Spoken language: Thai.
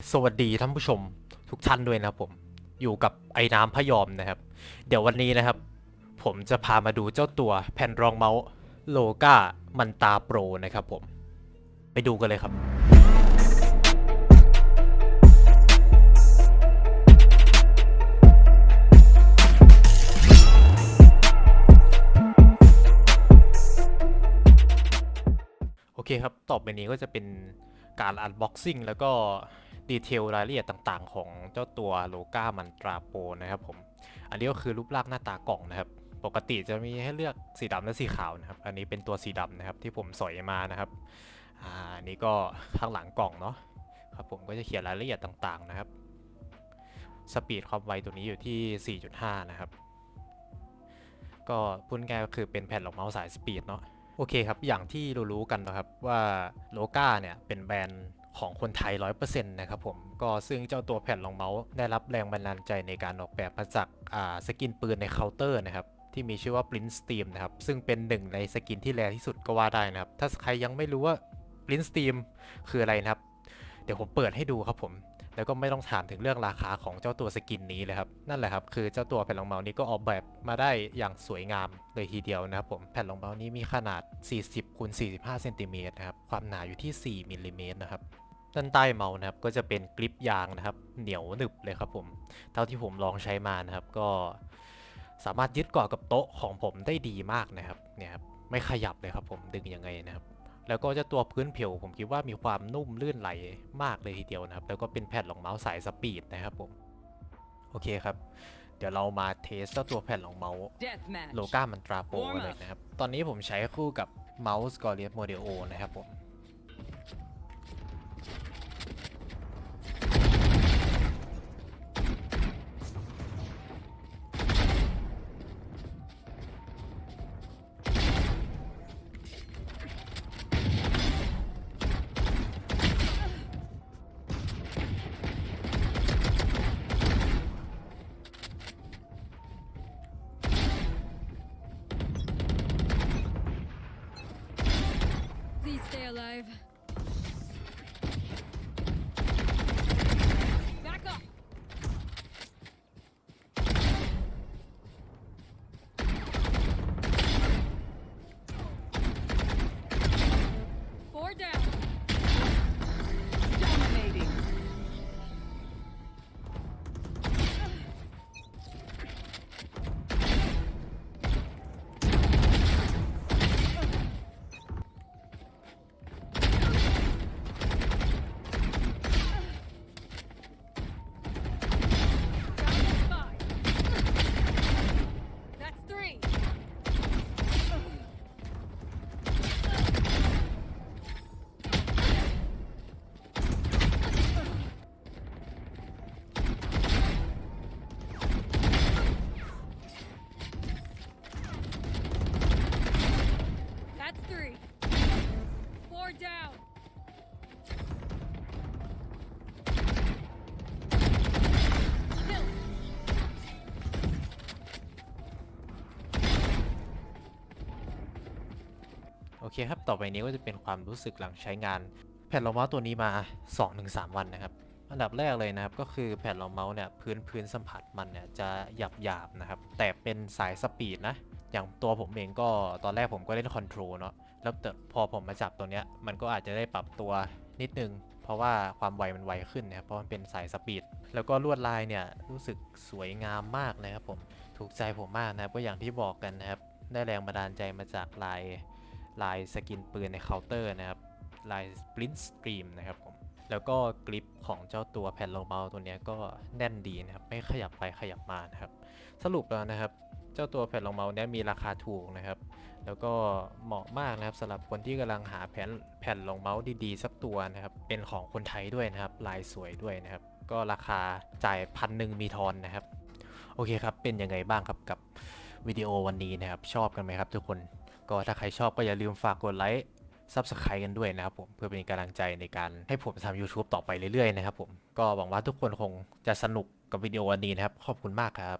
สวัสดีท่านผู้ชมทุกท่านด้วยนะครับผมอยู่กับไอ้น้ำพยอมนะครับ เดี๋ยววันนี้นะครับ ผมจะพามาดูเจ้าตัวแผ่นรองเมาส์โลกามันตาโปรนะครับผม ไปดูกันเลยครับ โอเคครับ ต่อไปนี้ก็จะเป็นการอันบ็อกซิ่งแล้วก็ ดีเทลรายละเอียดต่างๆ ของเจ้าตัวโลกามันตราโปนะครับผม อันนี้ก็คือรูปร่างหน้าตากล่องนะครับ ปกติจะมีให้เลือกสีดำและสีขาวนะครับ อันนี้เป็นตัวสีดำนะครับที่ผมสอยมานะครับอ่าอันนี้ก็ข้างหลังกล่องเนาะครับผมก็จะเขียนรายละเอียดต่างๆนะครับ สปีดความไวตัวนี้อยู่ที่ 4.5 นะครับ ก็พูดง่ายก็คือเป็นแผ่นรองเมาส์สายสปีดเนาะ โอเคครับ อย่างที่รู้ๆกันนะครับว่าโลกาเนี่ยเป็นแบรนด์ ของคนไทย 100%นะครับผม ก็ซึ่งเจ้าตัวแผ่นรองเมาส์ได้รับแรงบันดาลใจในการออกแบบมาจากาสกินปืนในเคาน์เตอร์นะครับที่มีชื่อว่า Blint Steam นะครับ ซึ่งเป็นหนึ่งในสกินที่แรงที่สุดก็ว่าได้นะครับ ถ้าใครยังไม่รู้ว่า Blint Steam คืออะไรนะครับ เดี๋ยวผมเปิดให้ดูครับผม แล้วก็ไม่ต้องถามถึงเรื่องราคาของเจ้าตัวสกินนี้เลยครับ นั่นแหละครับ คือเจ้าตัวแผ่นรองเมาส์นี้ก็ออกแบบมาได้อย่างสวยงามเลยทีเดียวนะครับผม แผ่นรองเมาส์นี้มีขนาด 40คูณ45เซนติเมตรนะครับ ความหนาอยู่ที่ 4มิลลิเมตรนะครับ ด้านใต้เมาส์นะครับก็จะเป็นกริปยางนะครับ เหนียวหนึบเลยครับผม เท่าที่ผมลองใช้มานะครับ ก็สามารถยึดเกาะกับโต๊ะของผมได้ดีมากนะครับเนี่ยครับไม่ขยับเลยครับผมดึงยังไงนะครับ แล้วก็เจะตัวพื้นผิวผมคิดว่ามีความนุ่มลื่นไหลมากเลยทีเดียวนะครับ แล้วก็เป็นแผ่นรองเมาส์สายสปีดนะครับผมโอเคครับ เดี๋ยวเรามาเทสเจ้าตัวแผ่นรองเมาส์ Deathmatch. โลกามันตราโปรเลยนะครับ ตอนนี้ผมใช้คู่กับเมาส์กอริ s โมเดลโอนะครับผม stay alive. เคครับต่อไปนี้ก็จะเป็นความรู้สึกหลังใช้งาน แผ่นรองเมาส์ตัวนี้มา 2-3 วันนะครับอันดับแรกเลยนะครับก็คือแผ่นรองเมาส์เนี่ยพื้นพื้นสัมผัสมันเนี่ยจะหยาบหยาบนะครับแต่เป็นสายสปีดนะอย่างตัวผมเองก็ตอนแรกผมก็เล่นคอนโทรลเนาะแล้วแต่พอผมมาจับตัวเนี้ยมันก็อาจจะได้ปรับตัวนิดนึง เพราะว่าความไวมันไวขึ้นนะครับเพราะมันเป็นสายสปีดแล้วก็ลวดลายเนี่ยรู้สึกสวยงามมากเลยครับผมถูกใจผมมากนะครับก็อย่างที่บอกกันนะครับได้แรงบันดาลใจมาจากลาย ลายสกินปืนในเคาน์เตอร์นะครับ ลาย Sprint Stream นะครับผม แล้วก็กริปของเจ้าตัวแผ่นรองเมาส์ตัวนี้ก็แน่นดีนะครับ ไม่ขยับไปขยับมานะครับ สรุปแล้วนะครับ เจ้าตัวแผ่นรองเมาส์เนี้ยมีราคาถูกนะครับ แล้วก็เหมาะมากนะครับสำหรับคนที่กำลังหาแผ่นแผ่นรองเมาส์ดีๆ สักตัวนะครับ เป็นของคนไทยด้วยนะครับ ลายสวยด้วยนะครับ ก็ราคาจ่ายพันหนึ่งมีทอนนะครับ โอเคครับ เป็นยังไงบ้างครับกับวิดีโอวันนี้นะครับ ชอบกันไหมครับทุกคน ก็ถ้าใครชอบก็อย่าลืมฝากกดไลค์ซับสไครต์กันด้วยนะครับผมเพื่อเป็นกำลังใจในการให้ผมทำ YouTube ต่อไปเรื่อยๆนะครับผมก็หวังว่าทุกคนคงจะสนุกกับวิดีโอวันนี้นะครับ ขอบคุณมากครับ